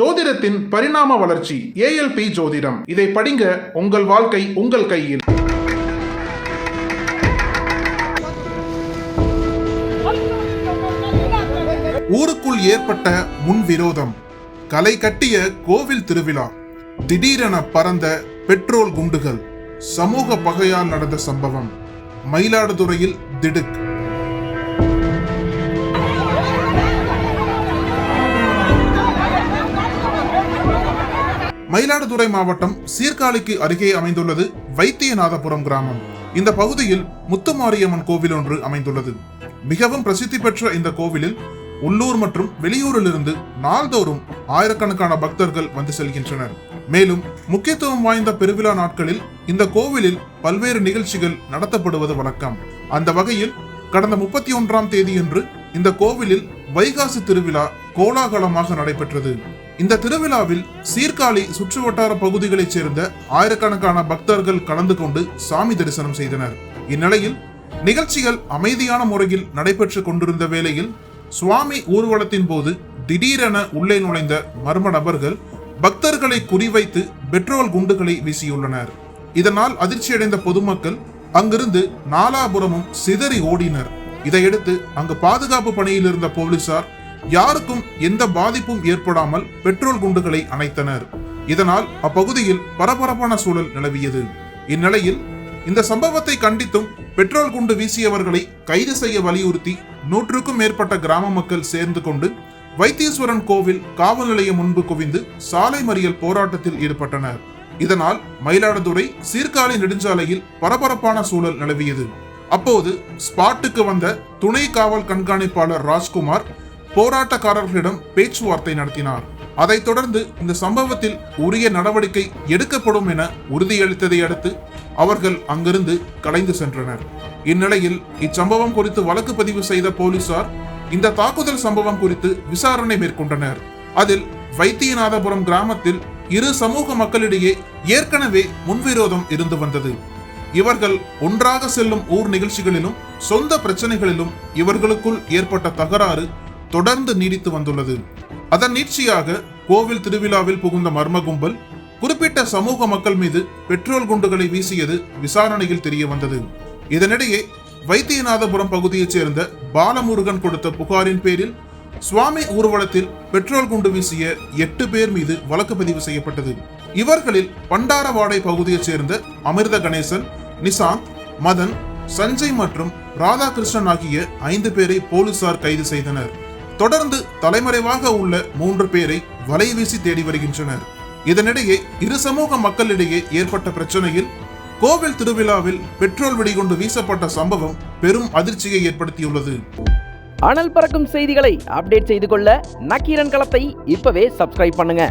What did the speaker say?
ஜோதிடத்தின் பரிணாம வளர்ச்சி ஏஎல்பி ஜோதிடம். இதை படிங்க உங்கள் வாழ்க்கை உங்கள் கையில். ஊருக்குள் ஏற்பட்ட முன்விரோதம். கலை கட்டிய கோவில் திருவிழா. திடீரென பறந்த பெட்ரோல் குண்டுகள். சமூக பகையால் நடந்த சம்பவம். மயிலாடுதுறையில் திடுக். மயிலாடுதுறை மாவட்டம் சீர்காழிக்கு அருகே அமைந்துள்ளது வைத்தியநாதபுரம் கிராமம். இந்த பகுதியில் முத்துமாரியம்மன் கோவில் ஒன்று அமைந்துள்ளது. மிகவும் பிரசித்தி பெற்ற இந்த கோவிலில் உள்ளூர் மற்றும் வெளியூரிலிருந்து நாள்தோறும் ஆயிரக்கணக்கான பக்தர்கள் வந்து செல்கின்றனர். மேலும் முக்கியத்துவம் வாய்ந்த பெருவிழா நாட்களில் இந்த கோவிலில் பல்வேறு நிகழ்ச்சிகள் நடத்தப்படுவது வழக்கம். அந்த வகையில் கடந்த முப்பத்தி ஒன்றாம் தேதியன்று இந்த கோவிலில் வைகாசி திருவிழா கோலாகலமாக நடைபெற்றது. இந்த திருவிழாவில் சீர்காழி சுற்று வட்டார பகுதிகளைச் சேர்ந்த ஆயிரக்கணக்கான பக்தர்கள் கலந்து கொண்டு சாமி தரிசனம் செய்தனர். இந்நிலையில் நிகழ்ச்சிகள் அமைதியான முறையில் நடைபெற்றுக் கொண்டிருந்த வேளையில் சுவாமி ஊர்வலத்தின் போது திடீரென உள்ளே நுழைந்த மர்ம நபர்கள் பக்தர்களை குறிவைத்து பெட்ரோல் குண்டுகளை வீசியுள்ளனர். இதனால் அதிர்ச்சியடைந்த பொதுமக்கள் அங்கிருந்து நாலாபுரமும் சிதறி ஓடினர். இதையடுத்து அங்கு பாதுகாப்பு பணியில் இருந்த போலீசார் யாருக்கும் எந்த பாதிப்பும் ஏற்படாமல் பெட்ரோல் குண்டுகளை அணைத்தனர். இதனால் அப்பகுதியில் பரபரப்பான சூழல் நிலவியது. இந்நிலையில் இந்த சம்பவத்தை கண்டித்தும் பெட்ரோல் குண்டு வீசியவர்களை கைது செய்ய வலியுறுத்தி நூற்றுக்கும் மேற்பட்ட கிராம மக்கள் சேர்ந்து கொண்டு வைத்தீஸ்வரன் கோவில் காவல் நிலையம் முன்பு குவிந்து சாலை மறியல் போராட்டத்தில் ஈடுபட்டனர். இதனால் மயிலாடுதுறை சீர்காழி நெடுஞ்சாலையில் பரபரப்பான சூழல் நிலவியது. அப்போது ஸ்பாட்டுக்கு வந்த துணை காவல் கண்காணிப்பாளர் ராஜ்குமார் போராட்டக்காரர்களிடம் பேச்சுவார்த்தை நடத்தினார். அதைத் தொடர்ந்து இந்த சம்பவத்தில் உரிய நடவடிக்கை எடுக்கப்படும் என உறுதியளித்ததை அடுத்து அவர்கள் அங்கிருந்து கலைந்து சென்றனர். இந்நிலையில் இச்சம்பவம் குறித்து வழக்கு பதிவு செய்த போலீசார் இந்த தாக்குதல் சம்பவம் குறித்து விசாரணை மேற்கொண்டனர். அதில் வைத்தியநாதபுரம் கிராமத்தில் இரு சமூக மக்களிடையே ஏற்கனவே முன்விரோதம் இருந்து வந்தது. இவர்கள் ஒன்றாக செல்லும் ஊர் நிகழ்ச்சிகளிலும் சொந்த பிரச்சனைகளிலும் இவர்களுக்குள் ஏற்பட்ட தகராறு தொடர்ந்து நீடித்து வந்துள்ளது. அதன் நீட்சியாக கோவில் திருவிழாவில் புகுந்த மர்ம கும்பல் குறிப்பிட்ட சமூக மக்கள் மீது பெட்ரோல் குண்டுகளை வீசியது விசாரணையில் தெரிய வந்தது. இதனிடையே வைத்தியநாதபுரம் பகுதியைச் சேர்ந்த பாலமுருகன் கொடுத்த புகாரின் பேரில் சுவாமி ஊர்வலத்தில் பெட்ரோல் குண்டு வீசிய எட்டு பேர் மீது வழக்கு பதிவு செய்யப்பட்டது. இவர்களில் பண்டாரவாடை பகுதியைச் சேர்ந்த அமிர்த கணேசன் நிசாந்த் மதன் சஞ்சய் மற்றும் ராதாகிருஷ்ணன் ஆகிய ஐந்து பேரை போலீசார் கைது செய்தனர். தொடர்ந்து தலைமறைவாக உள்ள மூன்று பேரை வலை வீசி தேடி வருகின்றனர். இதனிடையே இரு சமூக மக்களிடையே ஏற்பட்ட பிரச்சனையில் கோவில் திருவிழாவில் பெட்ரோல் வெடிகுண்டு வீசப்பட்ட சம்பவம் பெரும் அதிர்ச்சியை ஏற்படுத்தியுள்ளது. அனல் பறக்கும் செய்திகளை அப்டேட் செய்து கொள்ள நக்கீரன் களத்தை இப்பவே சப்ஸ்கிரைப் பண்ணுங்க.